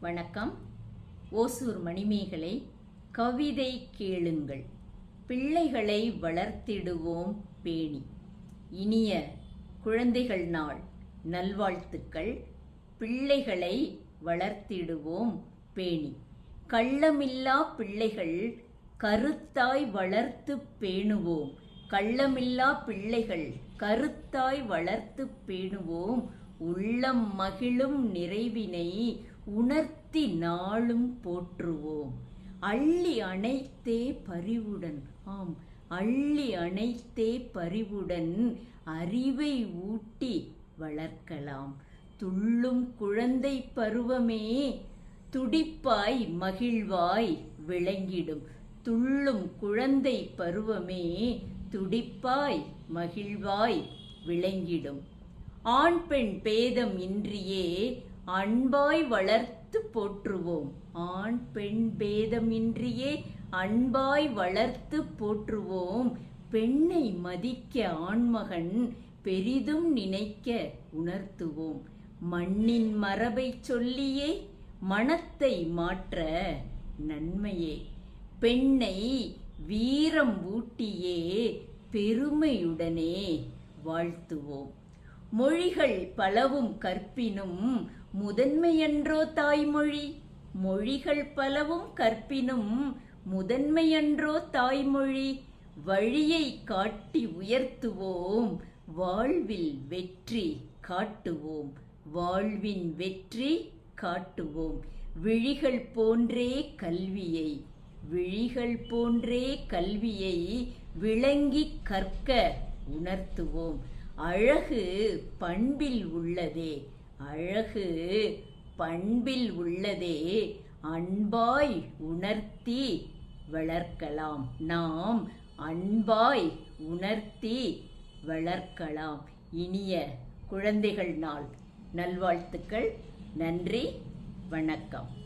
வணக்கம். ஓசூர் மணிமேகலை கவிதை கேளுங்கள். பிள்ளைகளை வளர்த்திடுவோம் பேணி. இனிய குழந்தைகள் நாள் நல்வாழ்த்துக்கள். பிள்ளைகளை வளர்த்திடுவோம் பேணி. கள்ளமில்லா பிள்ளைகள் கருத்தாய் வளர்த்து பேணுவோம். கள்ளமில்லா பிள்ளைகள் கருத்தாய் வளர்த்து பேணுவோம். உள்ளம் மகிழும் நிறைவினை உணர்த்தி நாளும் போற்றுவோம். அள்ளி அணைத்தே பரிவுடன் ஆம் அள்ளி அணைத்தே பரிவுடன் அறிவை ஊட்டி வளர்க்கலாம். துள்ளும் குழந்தை பருவமே துடிப்பாய் மகிழ்வாய் விளங்கிடும். துள்ளும் குழந்தை பருவமே துடிப்பாய் மகிழ்வாய் விளங்கிடும். ஆண் பெண் பேதம் இன்றியே அன்பாய் வளர்த்து போற்றுவோம். ஆண் பெண் பேதம் இன்றியே அன்பாய் வளர்த்து போற்றுவோம். பெண்ணை மதிக்க ஆண்மகன் பெரிதும் நினைக்க உணர்த்துவோம். மண்ணின் மரபைச் சொல்லியே மனத்தை மாற்ற நன்மையே. பெண்ணை வீரம் ஊட்டியே பெருமையுடனே வாழ்த்துவோம். மொழிகள் பலவும் கற்பினும் முதன்மையன்றோ தாய்மொழி. மொழிகள் பலவும் கற்பினும் முதன்மையன்றோ தாய்மொழி. வழியை காட்டி உயர்த்துவோம். வாழ்வில் வெற்றி காட்டுவோம். வாழ்வின் வெற்றி காட்டுவோம். விழிகள் போன்றே கல்வியை விழிகள் போன்றே கல்வியை விளங்கி கற்க உணர்த்துவோம். அழகு பண்பில் உள்ளதே அழகு பண்பில் உள்ளதே அன்பாய் உணர்த்தி வளர்க்கலாம். நாம் அன்பாய் உணர்த்தி வளர்க்கலாம். இனிய குழந்தைகள் நாள். நல்வாழ்த்துக்கள். நன்றி. வணக்கம்.